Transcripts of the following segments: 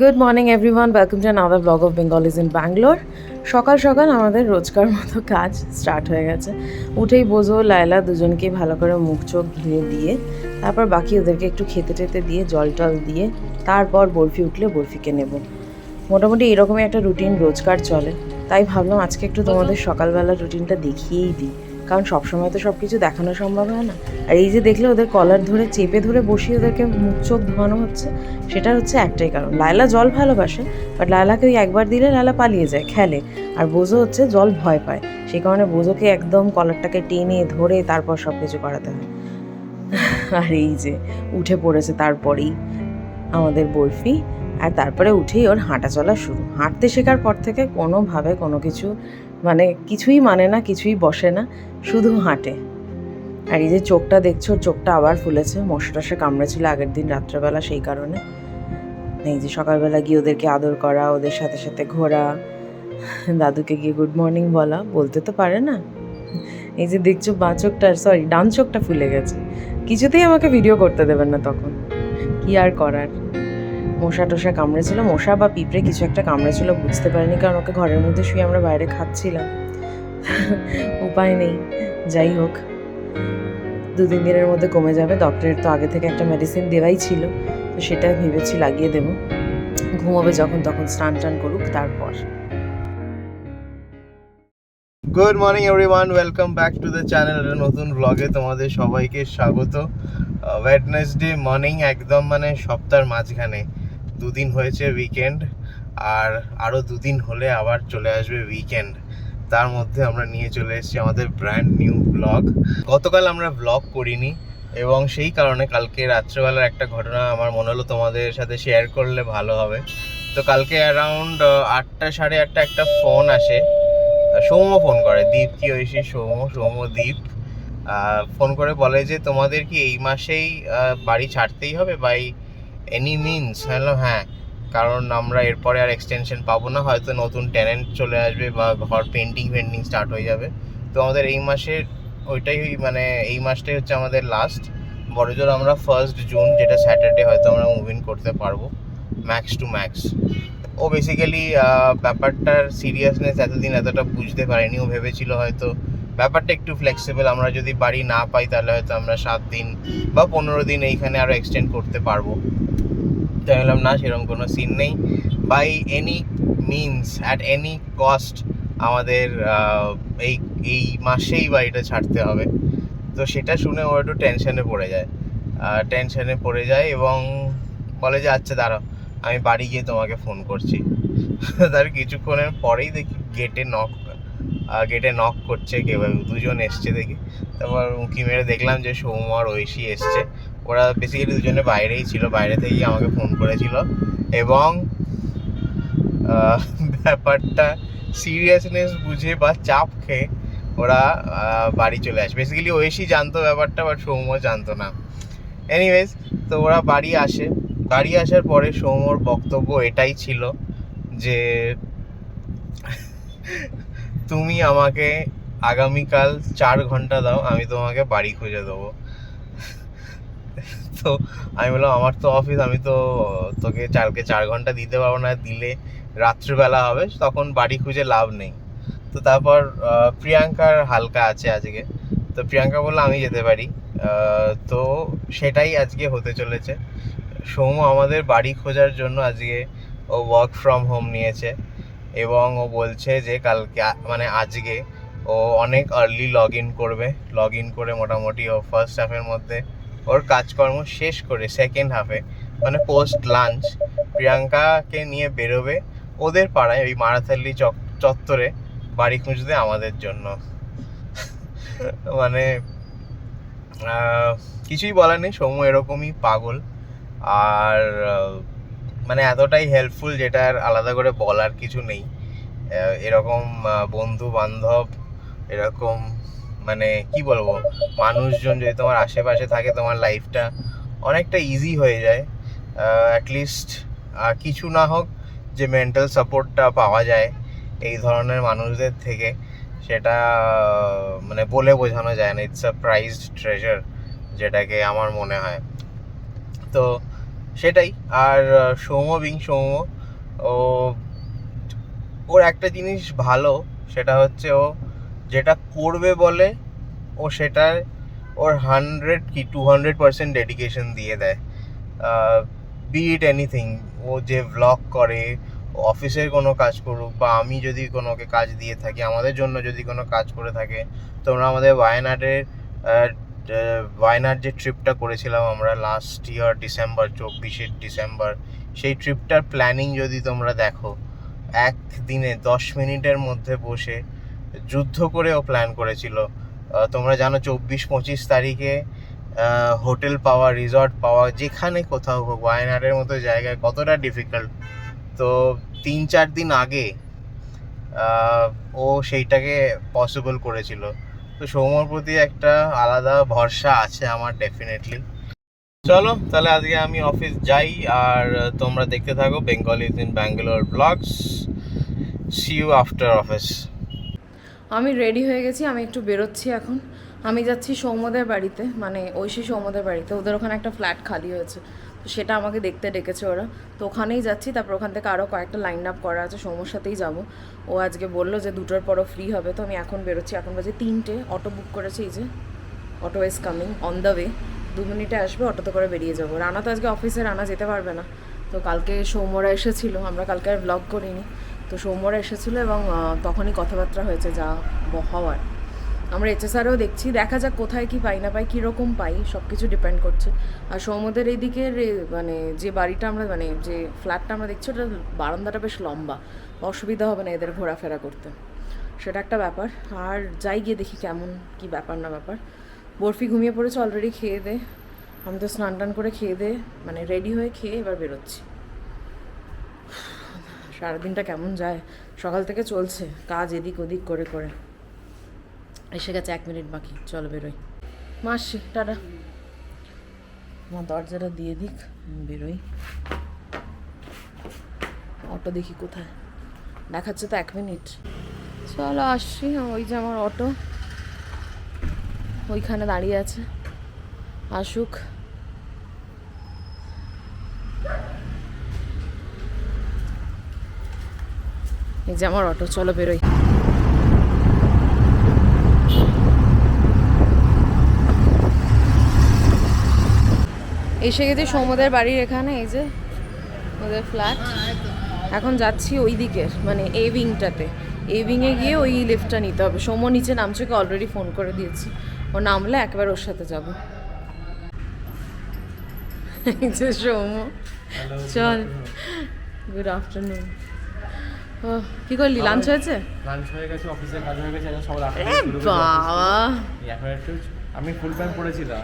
Good morning everyone welcome to another blog of Bengal in Bangalore সকাল সকাল আমাদের রোজকার মতো কাজ স্টার্ট হয়ে গেছে। উঠেই বোঝো, লায়লা দুজনকে ভালো করে মুখ চোখ ধুয়ে দিয়ে, তারপর বাকি ওদেরকে একটু খেতে টেতে দিয়ে, জল টল দিয়ে, তারপর বরফি উঠলে বরফিকে নেব। মোটামুটি এরকমই একটা রুটিন রোজকার চলে। তাই ভাবলাম আজকে একটু তোমাদের সকালবেলা রুটিনটা দেখিয়েই দিই। কারণ সবসময় তো সব কিছু দেখানো সম্ভব হয় না। আর এই যে দেখলে ওদের কলার ধরে, চেপে ধরে বসিয়ে ওদেরকে মুখ চোখ ধোয়ানো হচ্ছে, সেটার হচ্ছে একটাই কারণ। লায়লা জল ভালোবাসে বাট লায়লাকে ওই একবার দিলে লায়লা পালিয়ে যায়, খেলে। আর বোঝো হচ্ছে জল ভয় পায়, সেই কারণে বোঝোকে একদম কলারটাকে টেনে ধরে তারপর সব কিছু করাতে হয়। আর এই যে উঠে পড়েছে তারপরেই আমাদের বরফি, আর তারপরে উঠেই ওর হাঁটা চলা শুরু। হাঁটতে শেখার পর থেকে কোনোভাবে কোনো কিছু মানে কিছুই মানে না, কিছুই বসে না, শুধু হাঁটে। আর এই যে চোখটা দেখছ, চোখটা আবার ফুলেছে মশা টশা কামড়েছিল আগের দিন রাত্রেবেলা সেই কারণে। এই যে সকালবেলা গিয়ে ওদেরকে আদর করা, ওদের সাথে সাথে ঘোরা, দাদুকে গিয়ে গুড মর্নিং বলা, বলতে তো পারে না। এই যে দেখছ বাঁ চোখটা সরি ডান চোখটা ফুলে গেছে। কিছুতেই আমাকে ভিডিও করতে দেবেন না তখন। কি আর করার? মশা টশা কামড়েছিল। মশা বা পিঁপড়ে কিছু একটা কামড়েছিল, বুঝতে পারিনি, কারণ ওকে ঘরের মধ্যে শুয়ে আমরা বাইরে খাচ্ছিলাম। উপায় নেই, যাই হোক। দু তিন দিনের মধ্যে কমে যাবে। ডক্টরের তো আগে থেকে একটা মেডিসিন দেওয়াই ছিল, তো সেটা ভেবেছি লাগিয়ে দেবো। ঘুমোবে যখন তখন স্নান টান করুক, তারপর। Good morning everyone welcome back to the channel একটা নতুন ব্লগে তোমাদের সবাইকে স্বাগত। ওয়েডনেসডে মর্নিং একদম মানে সপ্তাহের মাঝখানে। দুদিন হয়েছে উইকেন্ড আর আরও দুদিন হলে আবার চলে আসবে উইকেন্ড তার মধ্যে আমরা নিয়ে চলে এসেছি আমাদের ব্র্যান্ড নিউ ব্লগ গতকাল আমরা ব্লগ করিনি, এবং সেই কারণে কালকে রাত্রেবেলার একটা ঘটনা আমার মনে হলো তোমাদের সাথে শেয়ার করলে ভালো হবে। তো কালকে অ্যারাউন্ড আটটা সাড়ে আটটা একটা ফোন আসে। সৌম্য ফোন করে, দীপ কি ঐশী সৌম্য সৌম্য দীপ। ফোন করে বলে যে, তোমাদের কি এই মাসেই বাড়ি ছাড়তেই হবে? বাই এনি মিনস হ্যালো হ্যাঁ কারণ আমরা এরপরে আর এক্সটেনশন পাবো না, হয়তো নতুন ট্যালেন্ট চলে আসবে বা ঘর পেন্টিং পেন্টিং স্টার্ট হয়ে যাবে। তো আমাদের এই মাসের ওইটাই মানে এই মাসটাই হচ্ছে আমাদের লাস্ট বড়জোর আমরা ফার্স্ট জুন যেটা স্যাটারডে হয়তো আমরা মুভ ইন করতে পারব ম্যাক্স টু ম্যাক্স ও বেসিক্যালি ব্যাপারটার সিরিয়াসনেস এতদিন এতটা বুঝতে পারেনি, ও ভেবেছিল হয়তো ব্যাপারটা একটু ফ্লেক্সিবল আমরা যদি বাড়ি না পাই তাহলে হয়তো আমরা সাত দিন বা পনেরো দিন এইখানে আরও এক্সটেন্ড করতে পারব। তো বললাম না, সেরকম কোনো সিন নেই। By any means at any cost আমাদের এই এই মাসেই বাড়িটা ছাড়তে হবে। তো সেটা শুনে ও একটু টেনশনে পড়ে যায়। টেনশনে পড়ে যায় এবং বলে যে আচ্ছা দাঁড়াও, আমি বাড়ি গিয়ে তোমাকে ফোন করছি। তার কিছুক্ষণের পরেই দেখি গেটে নক গেটে নক করছে কেউ দুজন এসছে দেখি। তারপর উঁকি মেরে দেখলাম যে সৌম্য আর ঐশী এসছে। ওরা বেসিক্যালি দুজনে বাইরেই ছিল, বাইরে থেকেই আমাকে ফোন করেছিল এবং ব্যাপারটা সিরিয়াসনেস বুঝে বা চাপ খেয়ে ওরা বাড়ি চলে আসে। বেসিক্যালি ঐশী জানতো ব্যাপারটা বাট সৌম্য জানতো না। এনিওয়েজ তো ওরা বাড়ি আসে। বাড়ি আসার পরে সৌম্যর বক্তব্য এটাই ছিল যে তুমি আমাকে আগামীকাল চার ঘণ্টা দাও, আমি তোমাকে বাড়ি খুঁজে দেবো। তো আমি বললাম, আমার তো অফিস আমি তো তোকে চালকে চার ঘণ্টা দিতে পারব না, দিলে রাত্রিবেলা হবে, তখন বাড়ি খুঁজে লাভ নেই। তো তারপর প্রিয়াঙ্কার হালকা আছে আজকে। তো প্রিয়াঙ্কা বলল, আমি যেতে পারি। তো সেটাই আজকে হতে চলেছে। সৌম্য আমাদের বাড়ি খোঁজার জন্য আজকে ও ওয়ার্ক ফ্রম হোম নিয়েছে। এবং ও বলছে যে কালকে মানে আজকে ও অনেক আর্লি লগ ইন করবে। লগ ইন করে মোটামুটি ও ফার্স্ট হাফের মধ্যে ওর কাজকর্ম শেষ করে সেকেন্ড হাফে মানে পোস্ট লাঞ্চ প্রিয়াঙ্কাকে নিয়ে বেরোবে ওদের পাড়ায় ওই মারাথাল্লি চক চত্বরে বাড়ি খুঁজতে আমাদের জন্য। মানে কিছুই বলার নেই, সৌম্য এরকমই পাগল। আর মানে এতটাই হেল্পফুল যেটা আর আলাদা করে বলার কিছু নেই। এরকম বন্ধু বান্ধব এরকম মানে কি বলব, মানুষজন যদি তোমার আশেপাশে থাকে, তোমার লাইফটা অনেকটা ইজি হয়ে যায়। অ্যাটলিস্ট কিছু না হোক যে মেন্টাল সাপোর্টটা পাওয়া যায় এই ধরনের মানুষদের থেকে, সেটা মানে বলে বোঝানো যায় না। ইটস আ প্রাইজড ট্রেজার যেটাকে আমার মনে হয়। তো সেটাই। আর সৌম্য বিং সৌম্য, ও, ওর একটা জিনিস ভালো, সেটা হচ্ছে ও যেটা করবে বলে, ও সেটার, ওর হান্ড্রেড কি টু হান্ড্রেড পার্সেন্ট ডেডিকেশন দিয়ে দেয়। বি ইট এনিথিং ও যে ভ্লগ করে অফিসের কোনো কাজ করুক, বা আমি যদি কোনো ওকে কাজ দিয়ে থাকি, আমাদের জন্য যদি কোনো কাজ করে থাকে, তোমরা আমাদের ওয়ায়নাডের আহ, যে ট্রিপটা করেছিলাম আমরা লাস্ট ইয়ার ডিসেম্বর চব্বিশে ডিসেম্বর সেই ট্রিপটার প্ল্যানিং যদি তোমরা দেখো এক দিনে দশ মিনিটের মধ্যে বসে যুদ্ধ করে ও প্ল্যান করেছিল। তোমরা জানো চব্বিশ পঁচিশ তারিখে হোটেল পাওয়া রিসর্ট পাওয়া যেখানে কোথাও হোক ওয়ায়নাডের মতো জায়গায় কতটা ডিফিকাল্ট তো তিন চার দিন আগে ও সেইটাকে পসিবল করেছিল। তো সৌম্যর প্রতি একটা আলাদা ভরসা আছে আমার ডেফিনেটলি চলো, তাহলে আজকে আমি অফিস যাই, আর তোমরা দেখতে থাকো Bengal is in Bangalore blogs see you after office আমি রেডি হয়ে গেছি, আমি একটু বেরোচ্ছি এখন। আমি যাচ্ছি সৌম্যদের বাড়িতে মানে ঐশী সৌম্যদের বাড়িতে। ওদের ওখানে একটা ফ্ল্যাট খালি হয়েছে। সেটা আমাকে দেখতে ডেকেছে ওরা। তো ওখানেই যাচ্ছি, তারপর ওখান থেকে আরও কয়েকটা লাইন আপ করা আছে সৌম্যর সাথেই যাব। ও আজকে বলল যে দুটোর পরও ফ্রি হবে, তো আমি এখন বেরোচ্ছি। এখন বাজে তিনটে অটো বুক করেছি এই যে। Auto is coming on the way দু মিনিটে আসবে, অটোতে করে বেরিয়ে যাব। রানা তো আজকে অফিসে রানা যেতে পারবে না। তো কালকে সৌম্যরা এসেছিল, আমরা কালকে আর ব্লগ করিনি। তো সৌম্যরা এসেছিল এবং তখনই কথাবার্তা হয়েছে যা হওয়ার। আমরা এইচএসআরও দেখছি, দেখা যাক কোথায় কি পাই না পাই, কীরকম পাই সব কিছু ডিপেন্ড করছে। আর সৌম্যদের এইদিকের মানে যে বাড়িটা আমরা মানে যে ফ্ল্যাটটা আমরা দেখছি ওটা বারান্দাটা বেশ লম্বা। অসুবিধা হবে না এদের ঘোরাফেরা করতে। সেটা একটা ব্যাপার। আর যাই গিয়ে দেখি কেমন কি ব্যাপার না ব্যাপার। বরফি ঘুমিয়ে পড়েছে অলরেডি খেয়ে দে। আমি তো স্নান টান করে খেয়ে দে মানে রেডি হয়ে খেয়ে এবার বেরোচ্ছি। সারাদিনটা কেমন যায়? সকাল থেকে চলছে, কাজ এদিক ওদিক করে করে। এসে গেছে এক মিনিট বাকি, চলো বেরোই। মাসি, টাটা। আমার দরজাটা দিয়ে দিক বেরোই। অটো দেখি কোথায়? দেখাচ্ছে তো এক মিনিট। চলো আসছি ওই যে আমার অটো। ওইখানে দাঁড়িয়ে আছে। আসুক। এই যে আমার অটো, চলো বেরোই। এসে গেছি সৌমদের বাড়ির এখানে এই যে ওদের ফ্ল্যাট এখন যাচ্ছি ওই দিকের মানে এ উইংটাতে এ উইংয়ে গিয়ে ওই লিফটটা নিতে হবে। সৌম্য নিচে নামছে অলরেডি ফোন করে দিয়েছি। ও নামলে একবার ওর সাথে যাব। এই যে সৌম্য চল। গুড আফটারনুন ও কি করলি? লাঞ্চ হয়েছে? লাঞ্চ হয়ে গেছে অফিসের কাজ হয়ে গেছে শুরু করে বাবা। এখন একটু আমি ফুল প্যান্ট পরেছিলাম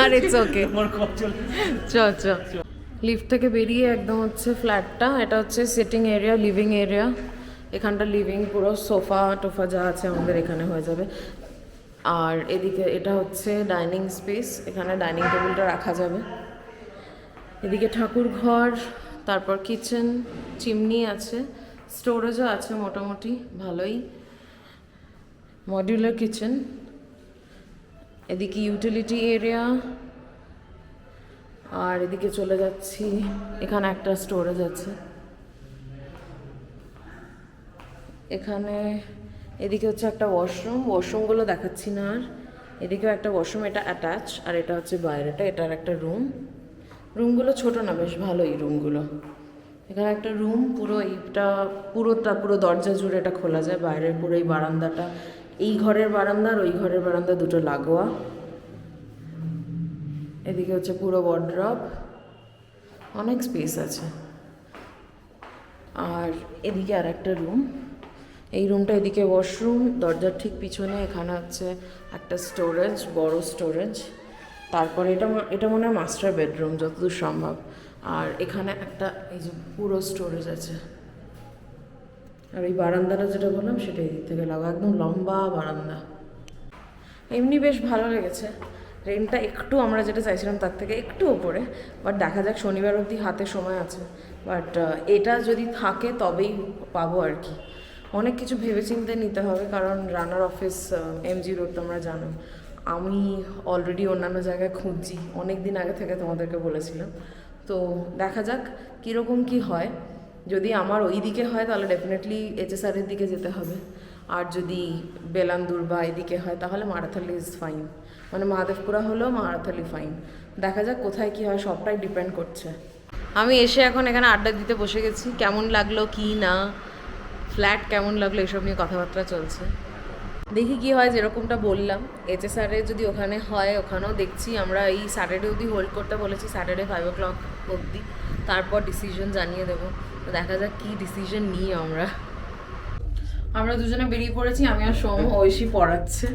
আর ইটস ওকে চ চ। লিফট থেকে বেরিয়ে একদম হচ্ছে ফ্ল্যাটটা এটা হচ্ছে সিটিং এরিয়া লিভিং এরিয়া এখানটা লিভিং পুরো সোফা টোফা যা আছে আমাদের এখানে হয়ে যাবে। আর এদিকে এটা হচ্ছে ডাইনিং স্পেস এখানে ডাইনিং টেবিলটা রাখা যাবে। এদিকে ঠাকুর ঘর তারপর কিচেন চিমনি আছে। স্টোরেজও আছে মোটামুটি ভালোই। মডিউলার কিচেন এদিকে ইউটিলিটি এরিয়া আর এদিকে চলে যাচ্ছি, এখানে একটা স্টোরেজ আছে। এখানে, এদিকে হচ্ছে একটা ওয়াশরুম ওয়াশরুমগুলো দেখাচ্ছি না আর। এদিকেও একটা ওয়াশরুম এটা অ্যাটাচ আর এটা হচ্ছে বাইরেটা এটার একটা রুম রুমগুলো ছোট না, বেশ ভালোই রুমগুলো এখানে একটা রুম পুরো এইটা, পুরোটা, পুরো দরজা জুড়ে এটা খোলা যায়, বাইরের পুরো এই বারান্দাটা। এই ঘরের বারান্দা আর ওই ঘরের বারান্দা দুটো লাগোয়া। এদিকে হচ্ছে পুরো ওয়ার্ড্রপ অনেক স্পেস আছে। আর এদিকে আর একটা রুম এই রুমটা এদিকে ওয়াশরুম দরজার ঠিক পিছনে এখানে হচ্ছে একটা স্টোরেজ বড় স্টোরেজ তারপরে এটা এটা মনে হয় মাস্টার বেডরুম যতদূর সম্ভব। আর এখানে একটা, এই যে পুরো স্টোরেজ আছে। আর এই বারান্দাটা যেটা বললাম সেটা এদিক থেকে লাগা একদম লম্বা বারান্দা। এমনি বেশ ভালো লেগেছে। রেন্টটা একটু আমরা যেটা চাইছিলাম তার থেকে একটু ওপরে বাট দেখা যাক শনিবার অবধি হাতে সময় আছে। বাট এটা যদি থাকে তবেই পাবো আর কি। অনেক কিছু ভেবেচিন্তে নিতে হবে, কারণ রানার অফিস এমজি রোড তোমরা জানো আমি অলরেডি অন্যান্য জায়গায় খুঁজছি অনেক দিন আগে থেকে তোমাদেরকে বলেছিলাম। তো দেখা যাক কীরকম কি হয়। যদি আমার ওই দিকে হয়, তাহলে ডেফিনেটলি এইচএসআরের দিকে যেতে হবে। আর যদি বেলান্দুর বা এদিকে হয়, তাহলে মারাথালি ইজ ফাইন মানে মহাদেবপুরা হলেও মারাথালি ফাইন দেখা যাক কোথায় কি হয়, সবটাই ডিপেন্ড করছে। আমি এসে এখন এখানে আড্ডা দিতে বসে গেছি। কেমন লাগল, কি না? ফ্ল্যাট কেমন লাগল, এসব নিয়ে কথাবার্তা চলছে। দেখি কি হয়, যেরকমটা বললাম। এইচএসআরে যদি ওখানে হয়, ওখানেও দেখছি। আমরা এই স্যাটারডে অবধি হোল্ড করতে বলেছি স্যাটারডে ফাইভ ও ক্লক অবধি। তারপর ডিসিশন জানিয়ে দেবো। তো দেখা যাক কী ডিসিশন নিই আমরা। আমরা দুজনে বেরিয়ে পড়েছি আমি আর সোম ঐশী পড়াচ্ছে।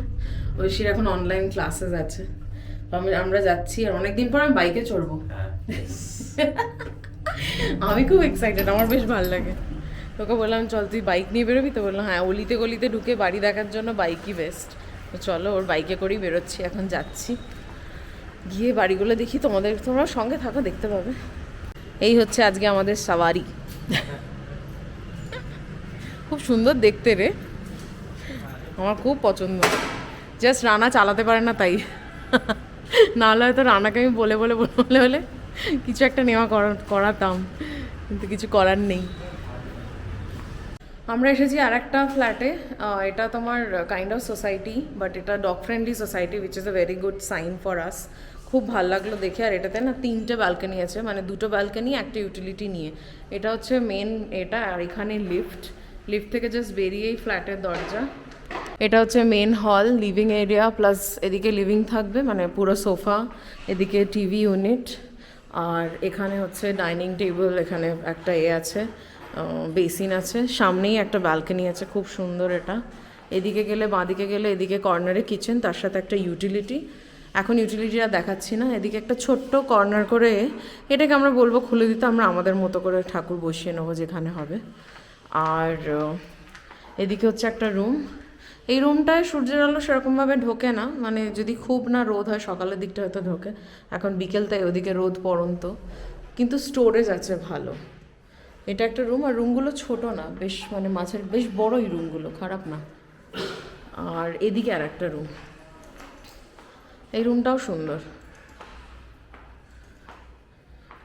ঐশীর এখন অনলাইন ক্লাসেস আছে। আমি আমরা যাচ্ছি আর অনেকদিন পর আমি বাইকে চড়বো। আমি খুব এক্সাইটেড আমার বেশ ভালো লাগে। তোকে বললাম চল তুই বাইক নিয়ে বেরোবি? তো বললাম হ্যাঁ অলিতে গলিতে ঢুকে বাড়ি দেখার জন্য বাইকই বেস্ট তো চলো ওর বাইকে করেই বেরোচ্ছি এখন যাচ্ছি। গিয়ে বাড়িগুলো দেখি তোমাদের তোমরা সঙ্গে থাকো দেখতে পাবে। এই হচ্ছে আজকে আমাদের সাওয়ারি। খুব সুন্দর দেখতে রে। আমার খুব পছন্দ। জাস্ট রানা চালাতে পারে না তাই। নাহলে হয়তো রানাকে আমি বলে বলে বলে বলে কিছু একটা নেওয়া করা- করাতাম। কিন্তু কিছু করার নেই। আমরা এসেছি আর একটা ফ্ল্যাটে এটা তোমার কাইন্ড অফ সোসাইটি বাট এটা dog friendly society which is a very good sign for us খুব ভালো লাগল দেখে, আর এটাতে না তিনটে ব্যালকনি আছে মানে দুটো ব্যালকনি একটা ইউটিলিটি নিয়ে। এটা হচ্ছে মেন এটা আর এখানে লিফট লিফট থেকে জাস্ট বেরিয়েই ফ্ল্যাটের দরজা। এটা হচ্ছে main hall living area plus এদিকে লিভিং থাকবে মানে পুরো সোফা এদিকে টিভি ইউনিট আর এখানে হচ্ছে ডাইনিং টেবিল এখানে একটা এ আছে বেসিন আছে। সামনেই একটা ব্যালকনি আছে, খুব সুন্দর এটা। এদিকে গেলে বাঁদিকে গেলে এদিকে কর্নারে কিচেন তার সাথে একটা ইউটিলিটি এখন ইউটিলিটিটা দেখাচ্ছি না, এদিকে একটা ছোট্ট কর্নার করে এটাকে আমরা বলব খুলে দিতে, আমরা আমাদের মতো করে ঠাকুর বসিয়ে নেব যেখানে হবে। আর এদিকে হচ্ছে একটা রুম এই রুমটায় সূর্যের আলো সেরকমভাবে ঢোকে না মানে যদি খুব না রোদ হয়, সকালের দিকটা হয়তো ঢোকে। এখন বিকেল, তাই ওদিকে রোদ পড়ন্ত। কিন্তু স্টোরেজ আছে ভালো। এটা একটা রুম আর রুমগুলো ছোট না, বেশ মানে মাছের বেশ বড়ই রুমগুলো খারাপ না। আর এদিকে আর একটা রুম এই রুমটাও সুন্দর।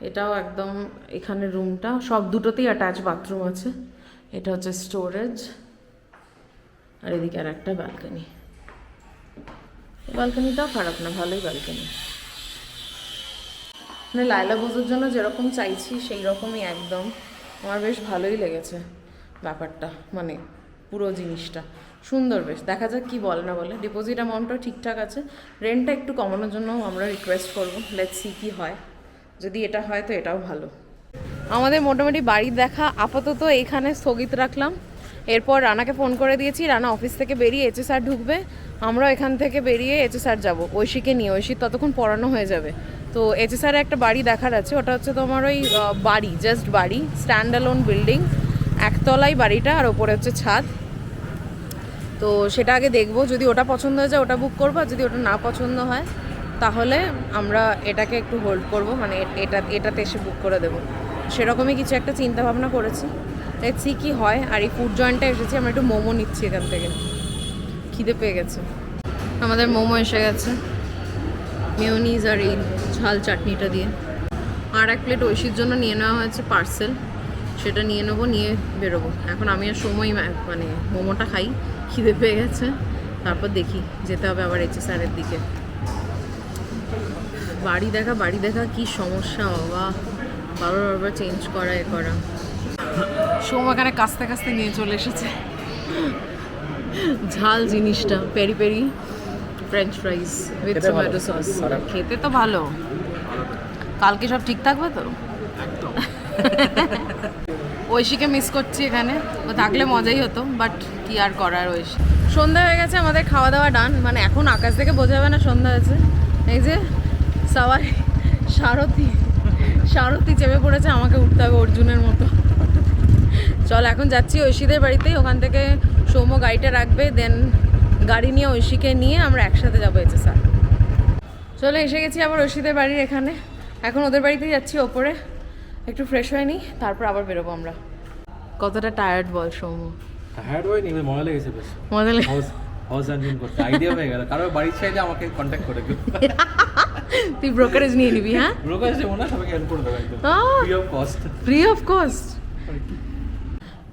এটাও একদম এখানে রুমটা সব দুটোতেই অ্যাটাচ বাথরুম আছে। এটা হচ্ছে স্টোরেজ আর এদিকে আর একটা ব্যালকনি ব্যালকনিটাও খারাপ না, ভালোই ব্যালকনি মানে লাইলা বজুর জন্য যেরকম চাইছি সেই রকমই একদম। আমার বেশ ভালোই লেগেছে ব্যাপারটা মানে পুরো জিনিসটা। সুন্দর বেশ, দেখা যাক কি বলে না বলে। ডিপোজিট অ্যামাউন্টটাও ঠিকঠাক আছে। রেন্টটা একটু কমানোর জন্য আমরা রিকোয়েস্ট করব। লেট সি কি হয়। যদি এটা হয় তো এটাও ভালো। আমাদের মোটামুটি বাড়ির দেখা আপাতত এখানে স্থগিত রাখলাম। এরপর রানাকে ফোন করে দিয়েছি, রানা অফিস থেকে বেরিয়ে এইচএসআর ঢুকবে। আমরাও এখান থেকে বেরিয়ে এইচএসআর যাব। ঐশীকে নিয়ে ঐশীর ততক্ষণ পড়ানো হয়ে যাবে। তো এইচএসআরে একটা বাড়ি দেখার আছে, ওটা হচ্ছে তোমার ওই বাড়ি জাস্ট বাড়ি স্ট্যান্ড অ্যালোন বিল্ডিং একতলাই বাড়িটা আর ওপরে হচ্ছে ছাদ। তো সেটা আগে দেখব। যদি ওটা পছন্দ হয়ে যায়, ওটা বুক করব, আর যদি ওটা না পছন্দ হয়, তাহলে আমরা এটাকে একটু হোল্ড করব মানে এটা, এটাতে এসে বুক করে দেবো। সেরকমই কিছু একটা চিন্তা ভাবনা করেছি দেখছি কি হয়, আর এই ফুড জয়েন্টটা এসেছি, আমরা একটু মোমো নিচ্ছি এখান থেকে। খিদে পেয়ে গেছে। আমাদের মোমো এসে গেছে। মিওনিজ আর এই ঝাল চাটনিটা দিয়ে। আর এক প্লেট ঐশীর জন্য নিয়ে নেওয়া হয়েছে পার্সেল সেটা নিয়ে নেব নিয়ে বেরোবো। এখন আমি আর সময় মানে মোমোটা খাই খিদে পেয়ে গেছে। তারপর দেখি যেতে হবে আবার এইচএসআরের দিকে। বাড়ি দেখা বাড়ি দেখা কি সমস্যা বাবা। বারবার বারবার চেঞ্জ করা এ করা। সোম এখানে কাস্তে কাস্তে নিয়ে চলে এসেছে। ঝাল জিনিসটা peri peri french fries with tomato sauce. খেতে তো ভালো। কালকে সব ঠিক থাকবে তো? ঐশীকে মিস করছি এখানে। ও থাকলে মজাই হতো বাট কি আর করার ঐশী? সন্ধ্যা হয়ে গেছে, আমাদের খাওয়া দাওয়া ডান মানে এখন আকাশ থেকে বোঝা যাবে না সন্ধ্যা হয়েছে। এই যে, সবাই, সারথি সারথি চেপে পড়েছে আমাকে উঠতে হবে অর্জুনের মতো। চল, এখন যাচ্ছি ঐশীদের বাড়িতেই। ওখান থেকে সৌম্য গাড়িটা রাখবে দেন গাড়ি নিয়ে ঐশীকে নিয়ে আমরা একসাথে যাব এসে স্যার চলে, এসে গেছি আবার ঐশীদের বাড়ির এখানে। এখন ওদের বাড়িতেই যাচ্ছি ওপরে। একটু ফ্রেশ হয়ে নিই তারপর আবার বেরোবো আমরা। কতটা টায়ার্ড বল সৌম্য? টায়ার্ড ওই নি মজা লেগেছে বেশ। মজা লেগে হাউস আনজিন করতে আইডিয়া হয়ে গেল। কারোর বাড়ির চাইলে আমাকে কন্ট্যাক্ট করে দিও। তুই ব্রোকারেজ নিয়ে নিবি হ্যাঁ? ব্রোকার যেমন না সবাইকে হেল্প করে দেবো একদম। Free of cost free of cost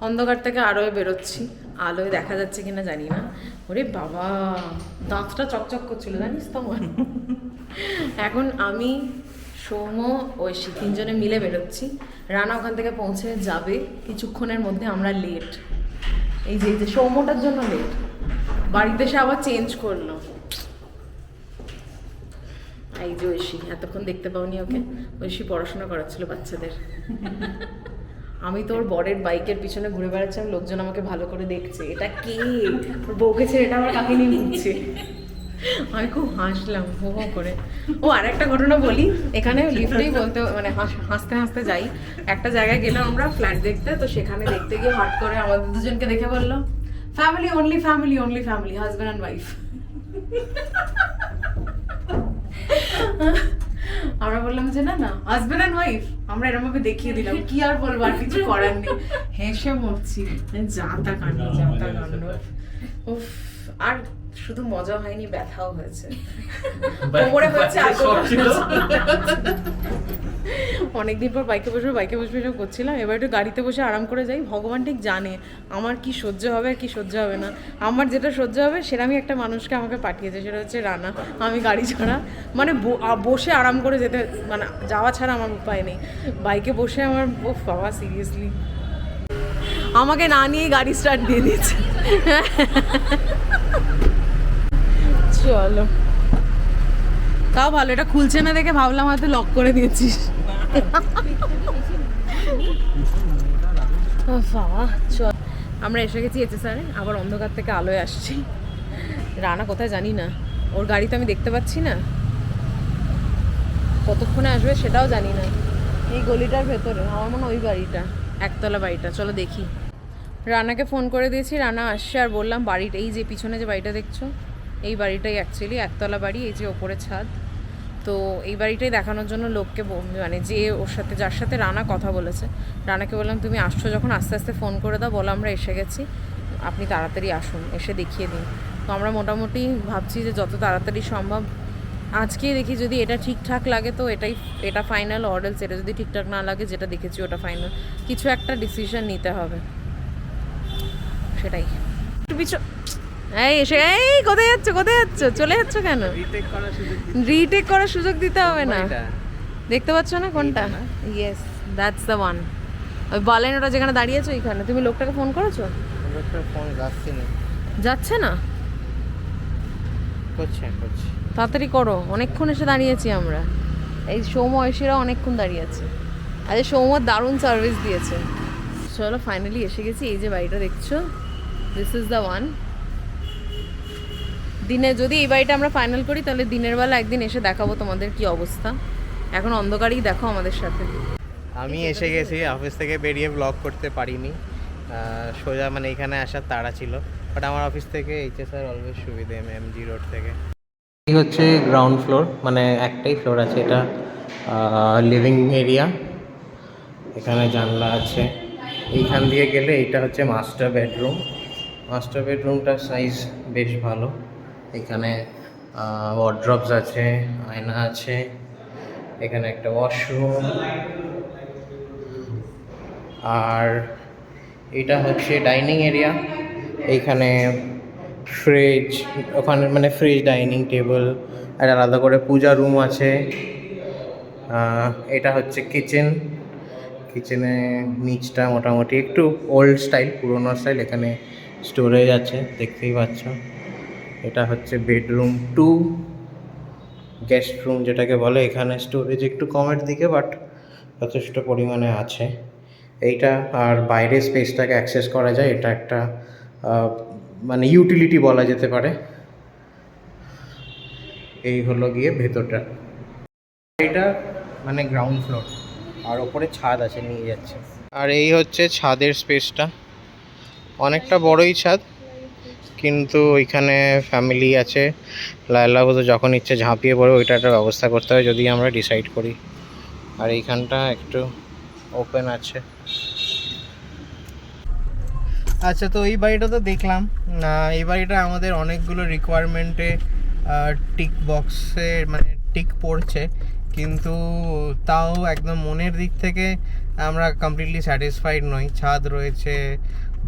অন্ধকার থেকে আলোয় বেরোচ্ছি। আলোয় দেখা যাচ্ছে কিনা জানি না। ওরে বাবা দাঁতটা চকচক করছিল জানিস তো এখন আমি সৌম ঐশী তিনজনে মিলে বেরোচ্ছি। রানা ওখান থেকে পৌঁছে যাবে। কিছুক্ষণের মধ্যে আমরা লেট এই যে এই যে সৌমটার জন্য লেট বাড়িতে এসে আবার চেঞ্জ করল। এই যে ঐশী, এতক্ষণ দেখতে পাওনি ওকে। ঐশী পড়াশোনা করাচ্ছিল বাচ্চাদের। আমি তোর বরের বাইকের পিছনে ঘুরে বেড়াচ্ছিলাম লোকজন আমাকে ভালো করে দেখছে। এটা কে? বউকে ছেড়ে এটা আমার কাকে নিয়ে আমি খুব হাসলাম, হো হো করে। ও আর একটা ঘটনা বলি, এখানে লিফটেই বলতে মানে হাস- হাসতে হাসতে যাই। একটা জায়গায় গেলাম আমরা ফ্ল্যাট দেখতে, তো সেখানে দেখতে গিয়ে হট করে আমাদের দুজনকে দেখে বলল family only family only family husband and wife আমরা বললাম যে, না না হাজবেন্ড অ্যান্ড ওয়াইফ আমরা এরকম ভাবে দেখিয়ে দিলাম, কি আর বলব, আর কিছু করার নেই। হেসে মরছি। যা তা কাণ্ড, যা তা কাণ্ড। উফ, আর শুধু মজা হয়নি ব্যথাও হয়েছে। কোমরে হয়েছে। অনেকদিন পর বাইকে বসে বাইকে বসে বসে করছিলাম। এবার একটু গাড়িতে বসে আরাম করে যাই। ভগবান ঠিক জানে আমার কি সহ্য হবে আর কি সহ্য হবে না। আমার যেটা সহ্য হবে সেরামই একটা মানুষকে আমাকে পাঠিয়েছে সেটা হচ্ছে রানা। আমি গাড়ি ছাড়া মানে ব- বসে আরাম করে যেতে মানে যাওয়া ছাড়া আমার উপায় নেই। বাইকে বসে আমার ও বাবা সিরিয়াসলি আমাকে না নিয়ে গাড়ি স্টার্ট দিয়ে দিয়েছে। চলো তাও ভালো, এটা খুলছে না দেখে ভাবলাম হয়তো লক করে দিয়েছিস। চল। আমরা এসে গেছি এসে স্যারে আবার অন্ধকার থেকে আলোয় আসছি। রানা কোথায় জানি না, ওর গাড়ি তো আমি দেখতে পাচ্ছি না। কতক্ষণে আসবে সেটাও জানি না। এই গলিটার ভেতরে, আমার মনে ওই বাড়িটা, একতলা বাড়িটা, চলো দেখি। রানাকে ফোন করে দিয়েছি, রানা আসছে আর বললাম বাড়িটা, এই যে পিছনে যে বাড়িটা দেখছ এই বাড়িটাই অ্যাকচুয়ালি একতলা বাড়ি, এই যে ওপরে ছাদ। তো এই বাড়িটাই দেখানোর জন্য লোককে মানে যে ওর সাথে, যার সাথে রানা কথা বলেছে। রানাকে বললাম, তুমি আসছো যখন, আস্তে আস্তে ফোন করে দাও, বলো আমরা এসে গেছি। আপনি তাড়াতাড়ি আসুন, এসে দেখিয়ে দিন। তো আমরা মোটামুটি ভাবছি যে যত তাড়াতাড়ি সম্ভব, আজকেই দেখি যদি এটা ঠিকঠাক লাগে তো এটাই, এটা ফাইনাল অর্ডার এটা যদি ঠিকঠাক না লাগে, যেটা দেখেছি ওটা ফাইনাল কিছু একটা ডিসিশন নিতে হবে। সেটাই। পিছু এই এসে এই কোথায় যাচ্ছ? কোথায় যাচ্ছ? চলে যাচ্ছ কেন? রিটেক করার সুযোগ দিতে হবে। না। দেখতে পাচ্ছ না কোনটা? ইয়েস দ্যাটস দ্য ওয়ান ওই বলেন ওটা যেখানে দাঁড়িয়েছো ওইখানে। তুমি লোকটাকে ফোন করেছ? ফোন যাচ্ছে না। যাচ্ছে না? করছে করছে। তাড়াতাড়ি করো অনেকক্ষণ এসে দাঁড়িয়েছি আমরা। এই সৌম ঐশীরা অনেকক্ষণ দাঁড়িয়ে আছে। আরে সৌম দারুণ সার্ভিস দিয়েছে। চলো ফাইনালি এসে গেছি এই যে বাড়িটা দেখছ? দিস ইজ দ্য ওয়ান দিনে যদি এই বাড়িটা আমরা ফাইনাল করি তাহলে দিনের বেলা একদিন এসে দেখাবো তোমাদের কি অবস্থা। এখন অন্ধকারেই দেখো আমাদের সাথে। আমি এসে গেছি অফিস থেকে বেরিয়ে ব্লগ করতে পারিনি। সোজা মানে এখানে আসার তাড়া ছিল। বাট আমার অফিস থেকে এইচএসআর অলওয়েজ সুবিধে এম এম জি রোড থেকে। এই হচ্ছে গ্রাউন্ড ফ্লোর মানে একটাই ফ্লোর আছে এটা লিভিং এরিয়া এখানে জানলা আছে। এইখান দিয়ে গেলে এটা হচ্ছে মাস্টার বেডরুম মাস্টার বেডরুমটার সাইজ বেশ ভালো। এখানে ওয়ার্ড্রপস আছে, আয়না আছে, এখানে একটা ওয়াশরুম আর এটা হচ্ছে ডাইনিং এরিয়া এইখানে ফ্রিজ ওখানে মানে ফ্রিজ ডাইনিং টেবিল আর আলাদা করে পূজা রুম আছে এটা হচ্ছে কিচেন কিচেনে নিচটা মোটামুটি একটু ওল্ড স্টাইল পুরোনো স্টাইল এখানে স্টোরেজ আছে, দেখতেই পাচ্ছ। এটা হচ্ছে বেডরুম টু গেস্ট রুম যেটাকে বলে, এখানে স্টোরেজ একটু কমের দিকে বাট যথেষ্ট পরিমাণে আছে। এইটা আর বাইরের স্পেসটাকে অ্যাক্সেস করা যায়, এটা একটা মানে ইউটিলিটি বলা যেতে পারে। এই হলো গিয়ে ভেতরটা। এটা মানে গ্রাউন্ড ফ্লোর আর ওপরে ছাদ আছে, নিয়ে যাচ্ছে। আর এই হচ্ছে ছাদের স্পেসটা অনেকটা বড়ই ছাদ। কিন্তু ওইখানে ফ্যামিলি আছে। লায়লা বোধ যখন ইচ্ছে ঝাঁপিয়ে পড়ে ওইটা একটা ব্যবস্থা করতে হয়, যদি আমরা ডিসাইড করি। আর এইখানটা একটু ওপেন আছে। আচ্ছা তো এই বাড়িটা তো দেখলাম। এই বাড়িটা আমাদের অনেকগুলো রিকোয়ারমেন্টে টিক বক্সে মানে টিক পড়ছে। কিন্তু তাও একদম মনের দিক থেকে আমরা কমপ্লিটলি স্যাটিসফাইড নই। ছাদ রয়েছে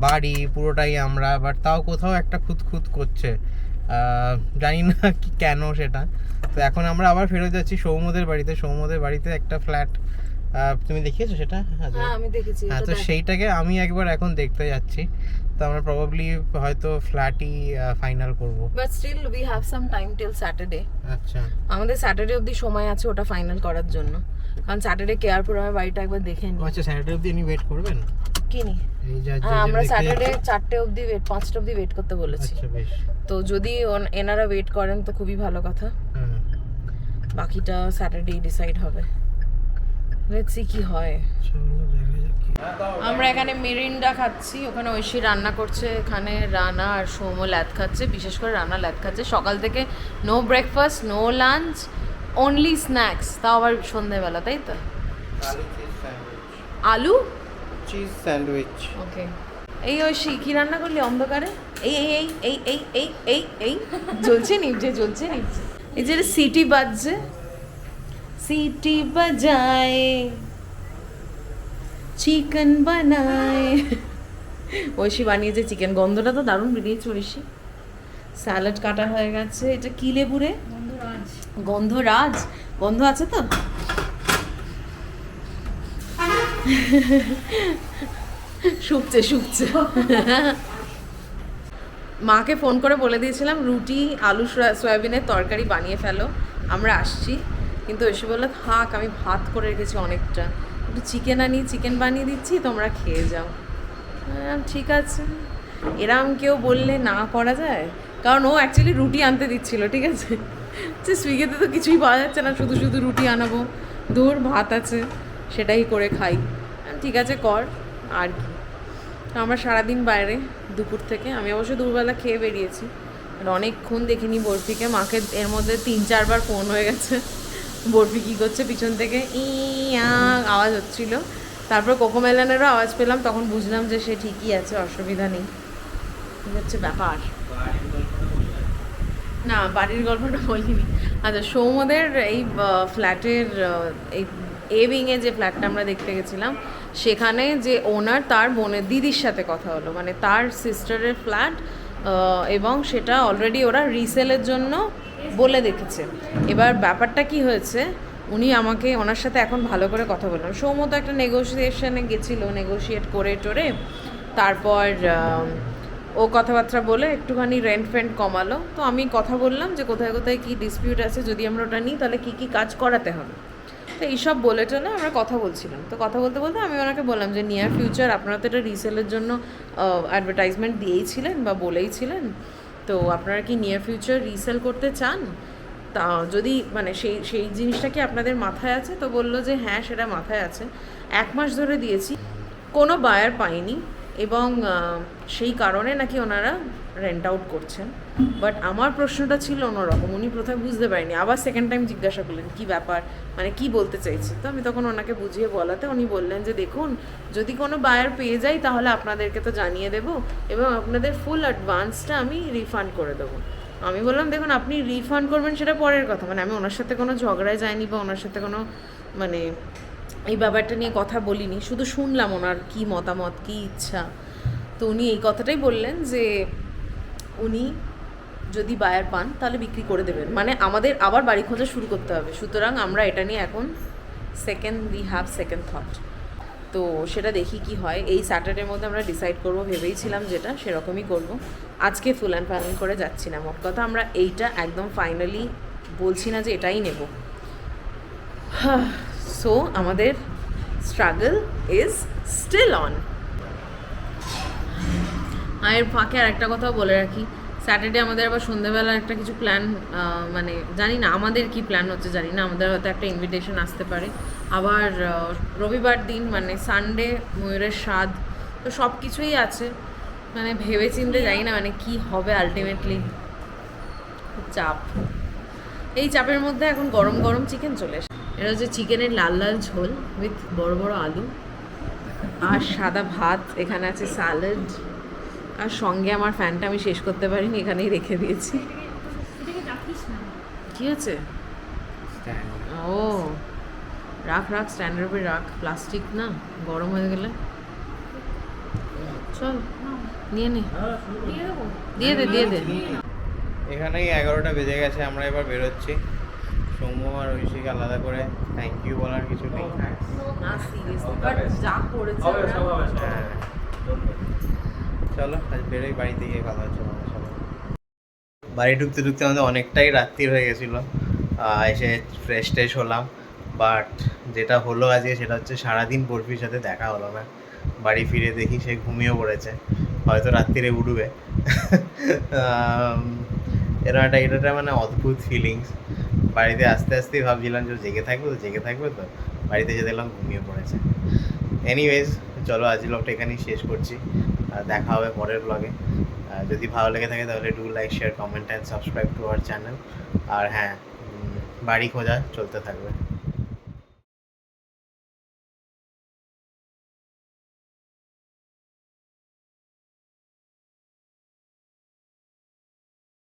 বাড়ি পুরোটাই আমরা বাট তাও কোথাও একটা খুঁত খুঁত করছে জানি না কি কেন সেটা। তো এখন আমরা আবার ফেরত যাচ্ছি সৌমদের বাড়িতে। সৌমদের বাড়িতে একটা ফ্ল্যাট তুমি দেখিয়েছো সেটা? হ্যাঁ আমি দেখেছি হ্যাঁ তো সেইটাকে আমি একবার এখন দেখতে যাচ্ছি। তো আমরা প্রবাবলি হয়তো ফ্ল্যাটই ফাইনাল করব। But still we have some time till Saturday আচ্ছা। আমাদের স্যাটারডে অবধি সময় আছে ওটা ফাইনাল করার জন্য। কারণ স্যাটারডে কেয়ারপুর আমার বাড়িটা একবার দেখে নি আচ্ছা স্যাটারডে অবধি ইনি ওয়েট করবেন? কিনি হ্যাঁ আমরা স্যাটারডে চারটে অবধি ওয়েট পাঁচটা অবধি ওয়েট করতে বলেছি। আচ্ছা তো যদি এনারা ওয়েট করেন তো খুবই ভালো কথা। বাকিটা স্যাটারডে ডিসাইড হবে। লেটস সি কি হয়। আমরা এখানে মিরিন্ডা খাচ্ছি ওখানে ঐশী রান্না করছে এখানে রানা আর সৌম ল্যাদ খাচ্ছে বিশেষ করে রানা ল্যাদ খাচ্ছে। সকাল থেকে no breakfast no lunch only snacks তাও আবার সন্ধেবেলা তাই তো? আলু? Cheese sandwich. ওকে। এই ঐশী কি রান্না করলি অন্ধকারে? এই এই এই এই এই এই এই এই। জ্বলছে নিভছে জ্বলছে নিভছে এই যে সিটি বাজছে। সিটি বাজায়। চিকেন বানায়। ঐশী বানিয়েছে চিকেন। গন্ধটা তো দারুণ বেরিয়েছে ঐশী। স্যালাড কাটা হয়ে গেছে। এটা কি লেবু রে? গন্ধরাজ। গন্ধ আছে তো? শুকছে শুকছে। মাকে ফোন করে বলে দিয়েছিলাম, রুটি, আলু সয়াবিনের তরকারি বানিয়ে ফেলো। আমরা আসছি। কিন্তু এসে বলল, থাক, আমি ভাত করে রেখেছি অনেকটা। একটু চিকেন আনি চিকেন বানিয়ে দিচ্ছি, তোমরা খেয়ে যাও। ঠিক আছে। এরম কেউ বললে না করা যায়। কারণ ও অ্যাকচুয়ালি রুটি আনতে দিচ্ছিল, ঠিক আছে? সুইগিতে তো কিছুই পাওয়া যাচ্ছে না, শুধু শুধু রুটি আনাবো। দূর, ভাত আছে। সেটাই করে খাই। ঠিক আছে, কর, আর কি। তো আমরা সারাদিন বাইরে দুপুর থেকে। আমি অবশ্য দুপুরবেলা খেয়ে বেরিয়েছি। আর অনেকক্ষণ দেখিনি বরফিকে। মাকে এর মধ্যে তিন, চারবার ফোন হয়ে গেছে। বরফি কী করছে পিছন থেকে? ইয়া আওয়াজ হচ্ছিল। তারপর কোকোমেলানেরও আওয়াজ পেলাম। তখন বুঝলাম যে সে ঠিকই আছে, অসুবিধা নেই। হচ্ছে ব্যাপার। না, বাড়ির গল্পটা বলিনি। আচ্ছা সৌমদের এই ফ্ল্যাটের এই এ যে ফ্ল্যাটটা আমরা দেখতে গেছিলাম, সেখানে যে ওনার তার বোনের দিদির সাথে কথা হলো। মানে তার সিস্টারের ফ্ল্যাট এবং সেটা অলরেডি ওরা রিসেলের জন্য বলে দেখেছে। এবার ব্যাপারটা কি হয়েছে, উনি আমাকে ওনার সাথে এখন ভালো করে কথা বললাম সৌম তো একটা নেগোসিয়েশনে গেছিল নেগোশিয়েট করে টোরে। তারপর ও কথাবার্তা বলে একটুখানি রেন্ট ফেন্ট কমালো। তো আমি কথা বললাম যে কোথায় কোথায় কী ডিসপিউট আছে, যদি আমরা ওটা নিই, তাহলে কী কী কাজ করাতে হবে? তো এইসব বলে টলে আমরা কথা বলছিলাম। তো কথা বলতে বলতে আমি ওনাকে বললাম যে, নিয়ার ফিউচার, আপনারা তো এটা রিসেলের জন্য অ্যাডভার্টাইজমেন্ট দিয়েইছিলেন বা বলেইছিলেন। তো আপনারা কি নিয়ার ফিউচার রিসেল করতে চান? তা যদি মানে সেই সেই জিনিসটা কি আপনাদের মাথায় আছে? তো বলল যে হ্যাঁ সেটা মাথায় আছে। এক মাস ধরে দিয়েছি, কোনো বায়ার পাইনি এবং সেই কারণে নাকি ওনারা রেন্ট আউট করছেন। বাট আমার প্রশ্নটা ছিল অন্যরকম, উনি প্রথমে বুঝতে পারেনি। আবার সেকেন্ড টাইম জিজ্ঞাসা করলেন, কি ব্যাপার? মানে কি বলতে চাইছে? তো আমি তখন ওনাকে বুঝিয়ে বলাতে উনি বললেন যে, দেখুন, যদি কোনো বায়ার পেয়ে যাই, তাহলে আপনাদেরকে তো জানিয়ে দেবো এবং আপনাদের ফুল অ্যাডভান্সটা আমি রিফান্ড করে দেবো। আমি বললাম, দেখুন, আপনি রিফান্ড করবেন সেটা পরের কথা। মানে আমি ওনার সাথে কোনো ঝগড়ায় যাইনি বা ওনার সাথে কোনো মানে এই ব্যাপারটা নিয়ে কথা বলিনি। শুধু শুনলাম ওনার কি মতামত, কি ইচ্ছা। তো উনি এই কথাটাই বললেন যে, উনি যদি বায়ার পান, তাহলে বিক্রি করে দেবেন। মানে আমাদের আবার বাড়ি খোঁজা শুরু করতে হবে। সুতরাং আমরা এটা নিয়ে এখন second we have second thought তো সেটা দেখি কি হয়। এই স্যাটারডের মধ্যে আমরা ডিসাইড করব ভেবেইছিলাম যেটা, সেরকমই করব। আজকে ফুল অ্যান্ড ফাইনাল করে যাচ্ছি না। মোট কথা আমরা এইটা একদম ফাইনালি বলছি না যে এটাই নেব। সো আমাদের স্ট্রাগল ইজ স্টিল অন আর ফাঁকে আর একটা কথাও বলে রাখি। স্যাটারডে আমাদের আবার সন্ধ্যেবেলা একটা কিছু প্ল্যান মানে জানি না আমাদের কি প্ল্যান হচ্ছে, জানি না, আমাদের হয়তো একটা ইনভিটেশন আসতে পারে। আবার রবিবার দিন মানে সানডে ময়ূরের স্বাদ, তো সব কিছুই আছে। মানে ভেবে চিনতে জানি না মানে কি হবে আলটিমেটলি চাপ। এই চাপের মধ্যে এখন গরম গরম চিকেন চলে এসে এটা হচ্ছে চিকেনের লাল লাল ঝোল উইথ বড় বড় আলু আর সাদা ভাত। এখানে আছে স্যালাড আর সঙ্গে আমার ফ্যানটা আমি শেষ করতে পারিনি এখানেই রেখে দিয়েছি। কি আছে ও রাখ রাখ স্ট্যান্ডের উপরে রাখ। প্লাস্টিক না গরম হয়ে গেলে। চল নিয়ে নে। দিয়ে দে দিয়ে দে। এখানেই এগারোটা বেজে গেছে আমরা এবার বেরোচ্ছি। সৌম্য আর ঐশীকে আলাদা করে থ্যাংক ইউ বলার কিছু নেই। না সিরিয়াসলি বাট যা করেছে চলো, আজ বেরোই বাড়ি থেকে কথা হচ্ছে বাড়ি ঢুকতে ঢুকতে আমাদের অনেকটাই রাত্রি হয়ে গেছিল। এসে ফ্রেশ ট্রেশ হলাম। বাট যেটা হলো আজকে সেটা হচ্ছে সারাদিন বরফির সাথে দেখা হলো না। বাড়ি ফিরে দেখি সে ঘুমিয়েও পড়েছে। হয়তো রাত্রিরে উঠবে। এরকম একটা, এটা মানে অদ্ভুত ফিলিংস বাড়িতে আস্তে আস্তেই ভাবছিলাম যে জেগে থাকবে তো, জেগে থাকবে তো। বাড়িতে এসে দেখলাম ঘুমিয়ে পড়েছে। এনিওয়েজ চলো আজ ব্লগটা এখানেই শেষ করছি। দেখা হবে পরের ব্লগে যদি ভালো লেগে থাকে তাহলে do like share comment and subscribe to our channel আর হ্যাঁ বাড়ি খোঁজা চলতে থাকবে।